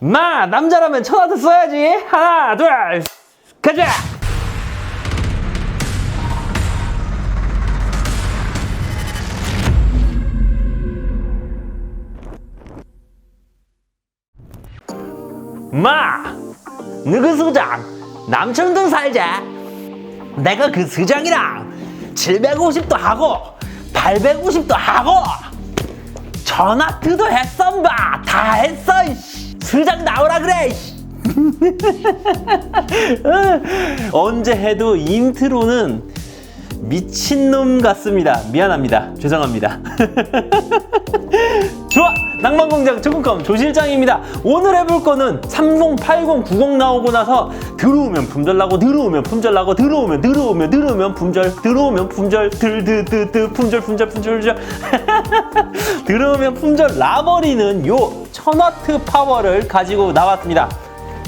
마 남자라면 천하도 써야지. 하나 둘 가자! 마 너그 수장 남천동 살자. 내가 그 수장이랑 750도 하고 850도 하고 전화트도 했었봐. 다 했어 이씨. 수장 나오라 그래. 언제 해도 인트로는 미친놈 같습니다. 미안합니다. 죄송합니다. 좋아 낭만공장 조금컴 조실장입니다 오늘 해볼 거는 30, 80, 90 나오고 나서 들어오면 품절 나고 들어오면 품절 나고 들어오면 들어오면 들어오면 품절 들어오면 품절 들드드드 품절 품절 품절 품절 들어오면 품절 나버리는 요 천와트 파워를 가지고 나왔습니다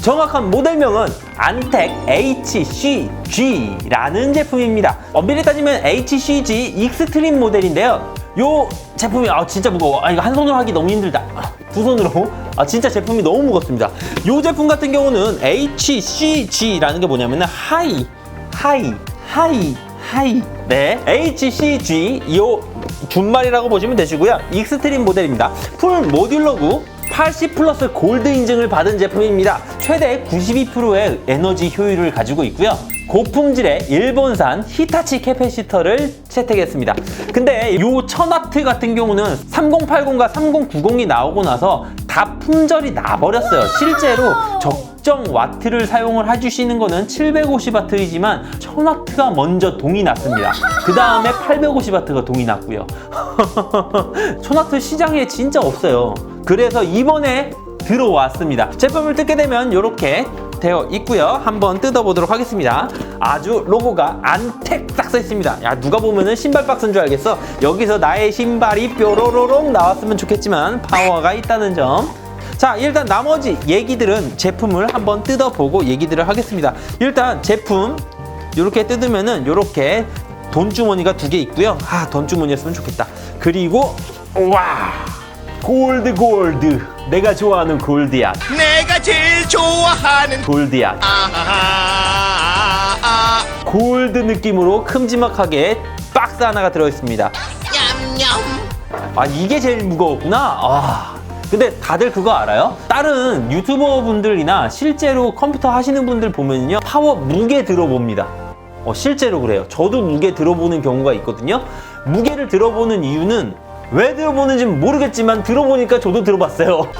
정확한 모델명은 안텍 HCG라는 제품입니다. 엄밀히 따지면 HCG 익스트림 모델인데요. 요 제품이 아 진짜 무거워. 아 이거 한 손으로 하기 너무 힘들다. 아, 두 손으로. 아 진짜 제품이 너무 무겁습니다. 요 제품 같은 경우는 HCG라는 게 뭐냐면은 하이, 하이, 하이, 하이. 네, HCG 요 준말이라고 보시면 되시고요. 익스트림 모델입니다. 풀 모듈러고 80 플러스 골드 인증을 받은 제품입니다. 최대 92%의 에너지 효율을 가지고 있고요. 고품질의 일본산 히타치 캐패시터를 채택했습니다. 근데 요 1000와트 같은 경우는 3080과 3090이 나오고 나서 다 품절이 나버렸어요. 실제로 적정 와트를 사용을 해주시는 거는 750와트이지만 1000와트가 먼저 동이 났습니다. 그 다음에 850와트가 동이 났고요. 1000와트 시장에 진짜 없어요. 그래서 이번에 들어왔습니다. 제품을 뜯게 되면 이렇게 되어 있고요. 한번 뜯어보도록 하겠습니다. 아주 로고가 안택 싹써 있습니다. 야 누가 보면은 신발 박스인 줄 알겠어. 여기서 나의 신발이 뾰로로롱 나왔으면 좋겠지만 파워가 있다는 점. 자 일단 나머지 얘기들은 제품을 한번 뜯어보고 얘기들을 하겠습니다. 일단 제품 이렇게 뜯으면은 이렇게 돈주머니가 두 개 있고요. 아 돈주머니였으면 좋겠다. 그리고 와 골드 골드 내가 좋아하는 골드야 내가 제일 좋아하는 골드야 아하하하하 골드 느낌으로 큼지막하게 박스 하나가 들어있습니다. 냠냠. 아 이게 제일 무거웠구나. 아. 근데 다들 그거 알아요? 다른 유튜버 분들이나 실제로 컴퓨터 하시는 분들 보면요 파워 무게 들어봅니다. 어, 실제로 그래요. 저도 무게 들어보는 경우가 있거든요. 무게를 들어보는 이유는 왜 들어보는지는 모르겠지만 들어보니까 저도 들어봤어요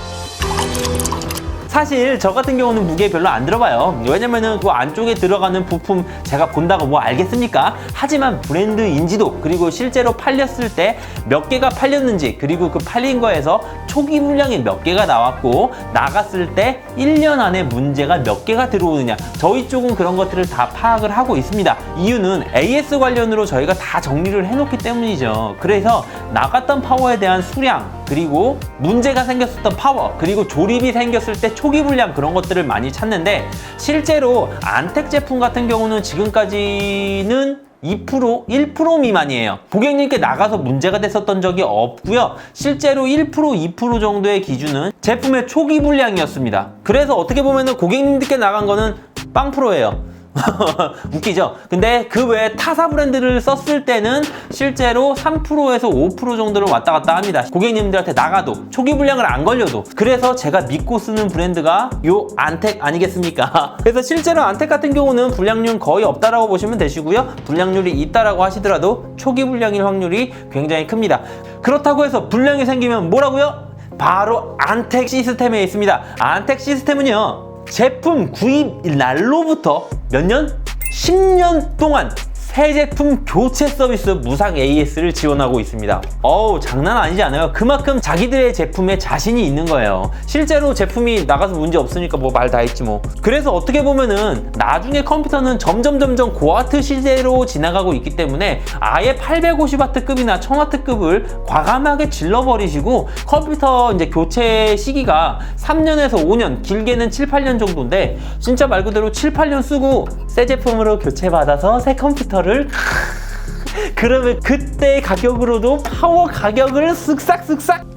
사실 저 같은 경우는 무게 별로 안 들어봐요. 왜냐면은 그 안쪽에 들어가는 부품 제가 본다고 뭐 알겠습니까? 하지만 브랜드 인지도 그리고 실제로 팔렸을 때 몇 개가 팔렸는지 그리고 그 팔린 거에서 초기 물량이 몇 개가 나왔고 나갔을 때 1년 안에 문제가 몇 개가 들어오느냐 저희 쪽은 그런 것들을 다 파악을 하고 있습니다. 이유는 AS 관련으로 저희가 다 정리를 해놓기 때문이죠. 그래서 나갔던 파워에 대한 수량 그리고 문제가 생겼었던 파워 그리고 조립이 생겼을 때 초기 불량 그런 것들을 많이 찾는데 실제로 안텍 제품 같은 경우는 지금까지는 2% 1% 미만이에요. 고객님께 나가서 문제가 됐었던 적이 없고요. 실제로 1% 2% 정도의 기준은 제품의 초기 불량이었습니다. 그래서 어떻게 보면은 고객님들께 나간 거는 빵 프로예요. 웃기죠? 근데 그 외에 타사 브랜드를 썼을 때는 실제로 3%에서 5% 정도를 왔다 갔다 합니다. 고객님들한테 나가도 초기 불량을 안 걸려도 그래서 제가 믿고 쓰는 브랜드가 요 안텍 아니겠습니까? 그래서 실제로 안텍 같은 경우는 불량률 거의 없다라고 보시면 되시고요. 불량률이 있다라고 하시더라도 초기 불량일 확률이 굉장히 큽니다. 그렇다고 해서 불량이 생기면 뭐라고요? 바로 안텍 시스템에 있습니다. 안텍 시스템은요. 제품 구입 날로부터 몇 년? 10년 동안 새 제품 교체 서비스 무상 AS를 지원하고 있습니다. 어우, 장난 아니지 않아요? 그만큼 자기들의 제품에 자신이 있는 거예요. 실제로 제품이 나가서 문제 없으니까 뭐 말 다 했지 뭐. 그래서 어떻게 보면은 나중에 컴퓨터는 점점 점점 고와트 시대로 지나가고 있기 때문에 아예 850W급이나 1000W급을 과감하게 질러버리시고 컴퓨터 이제 교체 시기가 3년에서 5년, 길게는 7, 8년 정도인데 진짜 말 그대로 7, 8년 쓰고 새 제품으로 교체받아서 새 컴퓨터를 그러면 그때 가격으로도 파워 가격을 쓱싹쓱싹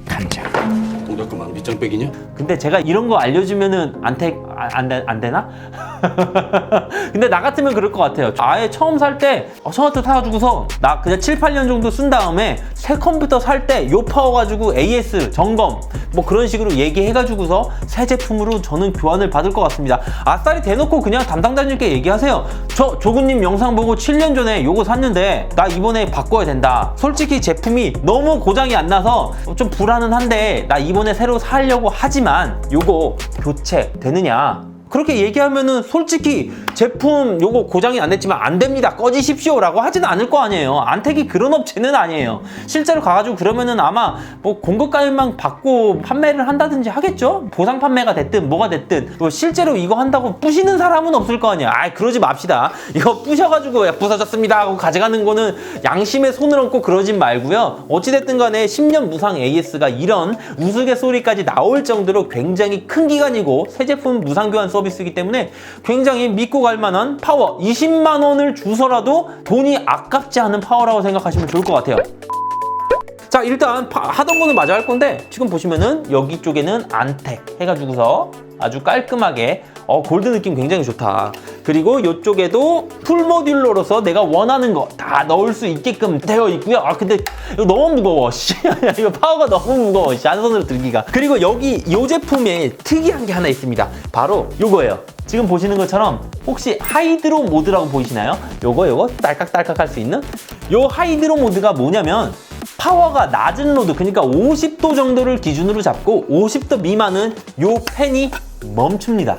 그렇구만 밑장 빼기냐? 근데 제가 이런 거 알려주면은 안, 태, 아, 안, 되, 안 되나? 근데 나 같으면 그럴 것 같아요. 아예 처음 살때 처마토 사가지고서 나 그냥 7, 8년 정도 쓴 다음에 새 컴퓨터 살 때 요 파워 가지고 AS 점검 뭐 그런 식으로 얘기해가지고서 새 제품으로 저는 교환을 받을 것 같습니다. 아싸리 대놓고 그냥 담당자님께 얘기하세요. 저 조구님 영상 보고 7년 전에 요거 샀는데 나 이번에 바꿔야 된다. 솔직히 제품이 너무 고장이 안 나서 좀 불안은 한데 나 이번에 새로 사려고 하지만 요거 교체 되느냐? 그렇게 얘기하면은 솔직히 제품 요거 고장이 안 됐지만 안 됩니다. 꺼지십시오 라고 하지는 않을 거 아니에요. 안택이 그런 업체는 아니에요. 실제로 가가지고 그러면은 아마 뭐 공급가율만 받고 판매를 한다든지 하겠죠? 보상 판매가 됐든 뭐가 됐든. 뭐 실제로 이거 한다고 부시는 사람은 없을 거 아니야. 아 그러지 맙시다. 이거 부셔가지고 야, 부서졌습니다 하고 가져가는 거는 양심의 손을 얹고 그러진 말고요. 어찌됐든 간에 10년 무상 AS가 이런 우스갯소리까지 나올 정도로 굉장히 큰 기간이고 새 제품 무상 교환 서비스이기 때문에 굉장히 믿고 갈 만한 파워 20만 원을 주서라도 돈이 아깝지 않은 파워라고 생각하시면 좋을 것 같아요. 자 일단 파- 하던 거는 마저 할 건데 지금 보시면은 여기 쪽에는 안택 해가지고서 아주 깔끔하게 어 골드 느낌 굉장히 좋다. 그리고 이쪽에도 풀 모듈러로서 내가 원하는 거 다 넣을 수 있게끔 되어 있고요. 아 근데 이거 너무 무거워. 씨 이거 파워가 너무 무거워. 씨, 한 손으로 들기가. 그리고 여기 이 제품에 특이한 게 하나 있습니다. 바로 요거예요. 지금 보시는 것처럼 혹시 하이드로 모드라고 보이시나요? 요거 요거 딸깍딸깍 할 수 있는? 요 하이드로 모드가 뭐냐면 파워가 낮은 로드 그러니까 50도 정도를 기준으로 잡고 50도 미만은 요 팬이 멈춥니다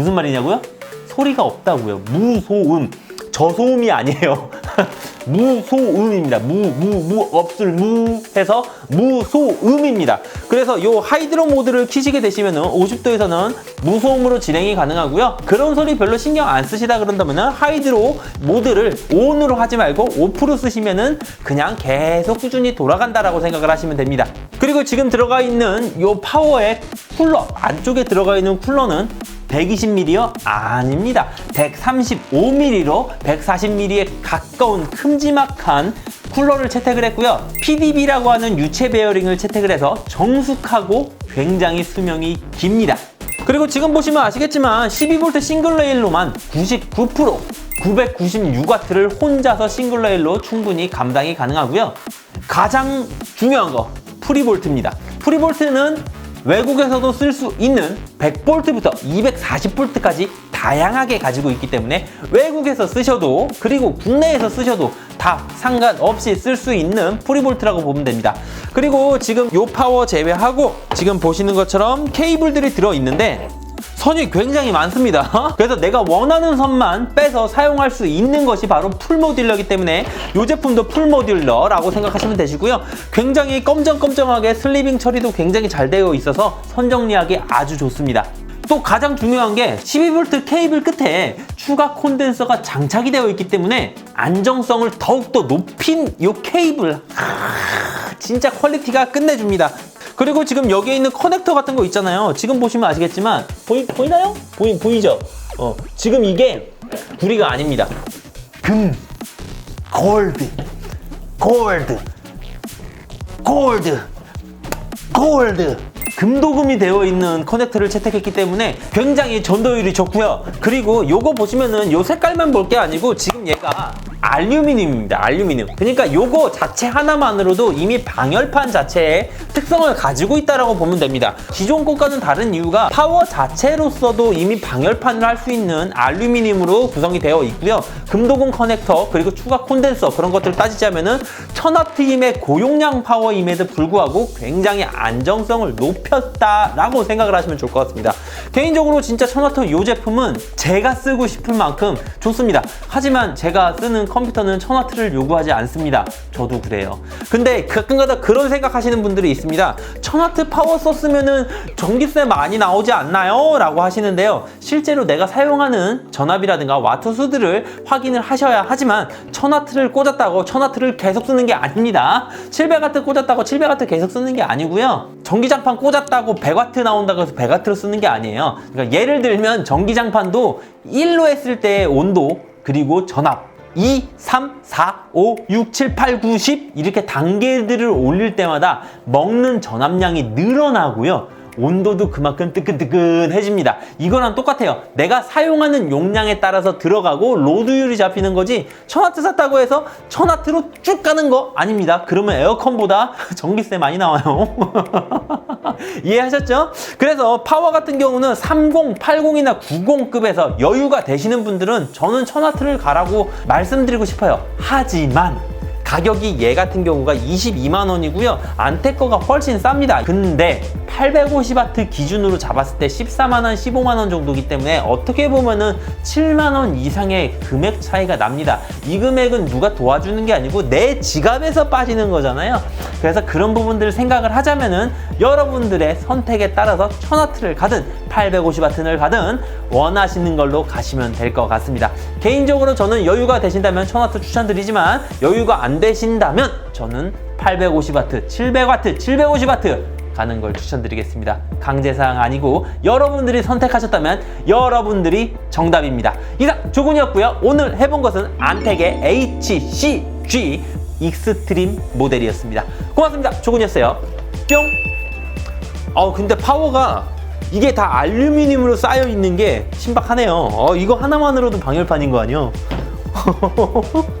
무슨 말이냐고요? 소리가 없다고요. 무소음. 저소음이 아니에요. 무소음입니다. 무 무 무 없을 무 해서 무소음입니다. 그래서 요 하이드로 모드를 키시게 되시면은 50도에서는 무소음으로 진행이 가능하고요. 그런 소리 별로 신경 안 쓰시다 그런다면은 하이드로 모드를 ON으로 하지 말고 오프로 쓰시면은 그냥 계속 꾸준히 돌아간다라고 생각을 하시면 됩니다. 그리고 지금 들어가 있는 요 파워의 쿨러 안쪽에 들어가 있는 쿨러는 120mm요? 아닙니다. 135mm로 140mm에 가까운 큼지막한 쿨러를 채택을 했고요. PDB라고 하는 유체 베어링을 채택을 해서 정숙하고 굉장히 수명이 깁니다. 그리고 지금 보시면 아시겠지만 12V 싱글 레일로만 99% 996W를 혼자서 싱글 레일로 충분히 감당이 가능하고요. 가장 중요한 거 프리볼트입니다. 프리볼트는 외국에서도 쓸 수 있는 100볼트부터 240볼트까지 다양하게 가지고 있기 때문에 외국에서 쓰셔도 그리고 국내에서 쓰셔도 다 상관없이 쓸 수 있는 프리볼트라고 보면 됩니다. 그리고 지금 요 파워 제외하고 지금 보시는 것처럼 케이블들이 들어 있는데 선이 굉장히 많습니다. 그래서 내가 원하는 선만 빼서 사용할 수 있는 것이 바로 풀모듈러이기 때문에 이 제품도 풀모듈러라고 생각하시면 되시고요. 굉장히 검정검정하게 슬리빙 처리도 굉장히 잘 되어 있어서 선 정리하기 아주 좋습니다. 또 가장 중요한 게 12V 케이블 끝에 추가 콘덴서가 장착이 되어 있기 때문에 안정성을 더욱더 높인 이 케이블 아, 진짜 퀄리티가 끝내줍니다. 그리고 지금 여기에 있는 커넥터 같은 거 있잖아요. 지금 보시면 아시겠지만 보이, 보이나요? 보이, 보이죠? 어, 지금 이게 구리가 아닙니다. 금, 골드, 골드, 골드, 골드. 금도금이 되어 있는 커넥터를 채택했기 때문에 굉장히 전도율이 좋고요. 그리고 요거 보시면은 요 색깔만 볼 게 아니고 지금 얘가 알루미늄입니다. 알루미늄. 그러니까 요거 자체 하나만으로도 이미 방열판 자체의 특성을 가지고 있다라고 보면 됩니다. 기존 것과는 다른 이유가 파워 자체로서도 이미 방열판을 할 수 있는 알루미늄으로 구성이 되어 있고요. 금도금 커넥터 그리고 추가 콘덴서 그런 것들을 따지자면은 1000W임의 고용량 파워임에도 불구하고 굉장히 안정성을 높였다라고 생각을 하시면 좋을 것 같습니다. 개인적으로 진짜 1000W 이 제품은 제가 쓰고 싶을 만큼 좋습니다. 하지만 제가 쓰는 컴퓨터는 1000W를 요구하지 않습니다. 저도 그래요. 근데 가끔가다 그런 생각하시는 분들이 있습니다. 1000W 파워 썼으면은 전기세 많이 나오지 않나요? 라고 하시는데요. 실제로 내가 사용하는 전압이라든가 와트 수들을 확인을 하셔야 하지만 1000W를 꽂았다고 1000W를 계속 쓰는 게 아닙니다. 700W 꽂았다고 700W 계속 쓰는 게 아니고요. 전기장판 꽂았다고 100W 나온다고 해서 100W를 쓰는 게 아니에요. 그러니까 예를 들면 전기장판도 1로 했을 때의 온도 그리고 전압 2, 3, 4, 5, 6, 7, 8, 9, 10 이렇게 단계들을 올릴 때마다 먹는 전압량이 늘어나고요. 온도도 그만큼 뜨끈뜨끈해집니다. 이거랑 똑같아요. 내가 사용하는 용량에 따라서 들어가고 로드율이 잡히는 거지 1000와트 샀다고 해서 1000와트로 쭉 가는 거 아닙니다. 그러면 에어컨보다 전기세 많이 나와요. 이해하셨죠? 그래서 파워 같은 경우는 30, 80이나 90급에서 여유가 되시는 분들은 저는 1000와트를 가라고 말씀드리고 싶어요. 하지만 가격이 얘 같은 경우가 22만 원이고요. 안테 거가 훨씬 쌉니다. 근데 850와트 기준으로 잡았을 때 14만원, 15만원 정도기 때문에 어떻게 보면은 7만원 이상의 금액 차이가 납니다. 이 금액은 누가 도와주는 게 아니고 내 지갑에서 빠지는 거잖아요. 그래서 그런 부분들을 생각을 하자면은 여러분들의 선택에 따라서 1000W를 가든 850와트를 가든 원하시는 걸로 가시면 될 것 같습니다. 개인적으로 저는 여유가 되신다면 1000W 추천드리지만 여유가 안 되신다면 저는 850와트, 700와트, 750와트 가는 걸 추천드리겠습니다. 강제사항 아니고 여러분들이 선택하셨다면 여러분들이 정답입니다. 이상 조군이었고요. 오늘 해본 것은 안텍의 HCG 익스트림 모델이었습니다. 고맙습니다. 조군이었어요. 뿅! 어 근데 파워가 이게 다 알루미늄으로 쌓여 있는 게 신박하네요. 어 이거 하나만으로도 방열판인 거 아니요?